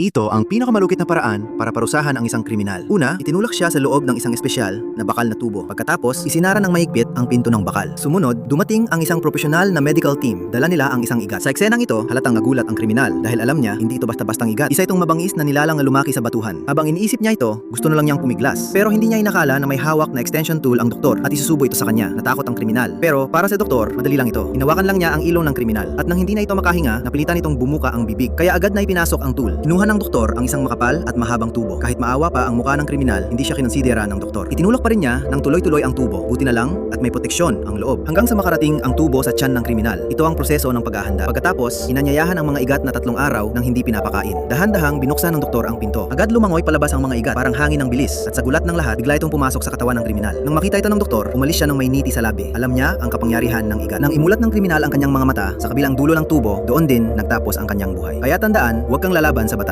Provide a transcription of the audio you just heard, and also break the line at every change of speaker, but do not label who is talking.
Ito ang pinakamalukit na paraan para parusahan ang isang kriminal. Una, itinulak siya sa loob ng isang espesyal na bakal na tubo. Pagkatapos, isinara ng mahigpit ang pinto ng bakal. Sumunod, dumating ang isang profesional na medical team. Dala nila ang isang igat. Sa eksenang ito, halatang nagulat ang kriminal dahil alam niya hindi ito basta-bastang igat. Isa itong mabangis na nilalang na lumaki sa batuhan. Habang iniisip niya ito, gusto na lang niyang pumiglas. Pero hindi niya inakala na may hawak na extension tool ang doktor at isusubo ito sa kanya. Natakot ang kriminal. Pero para sa doktor, madali lang ito. Hinawakan lang niya ang ilong ng kriminal. At nang hindi na ito makahinga, napilitan itong bumuka ang bibig. Kaya agad na ipinasok ang tool. Kinuha ng doktor ang isang makapal at mahabang tubo. Kahit maawa pa ang mukha ng kriminal, hindi siya kinonsidera ng doktor. Itinulak pa rin niya ng tuloy-tuloy ang tubo. Buti na lang at may proteksyon ang loob. Hanggang sa makarating ang tubo sa tiyan ng kriminal. Ito ang proseso ng paghahanda. Pagkatapos, inanyayahan ang mga igat na tatlong araw nang hindi pinapakain. Dahan-dahang binuksan ng doktor ang pinto. Agad lumangoy palabas ang mga igat, parang hangin ng bilis. At sa gulat ng lahat, bigla itong pumasok sa katawan ng kriminal. Nang makita ito ng doktor, umalis siya ng may niti sa labi. Alam niya ang kapangyarihan ng igat. Nang imulat ng kriminal ang kanyang mga mata sa kabilang dulo ng tubo, doon din nagtapos ang kanyang buhay. Kaya tandaan, huwag kang lalaban sa batas.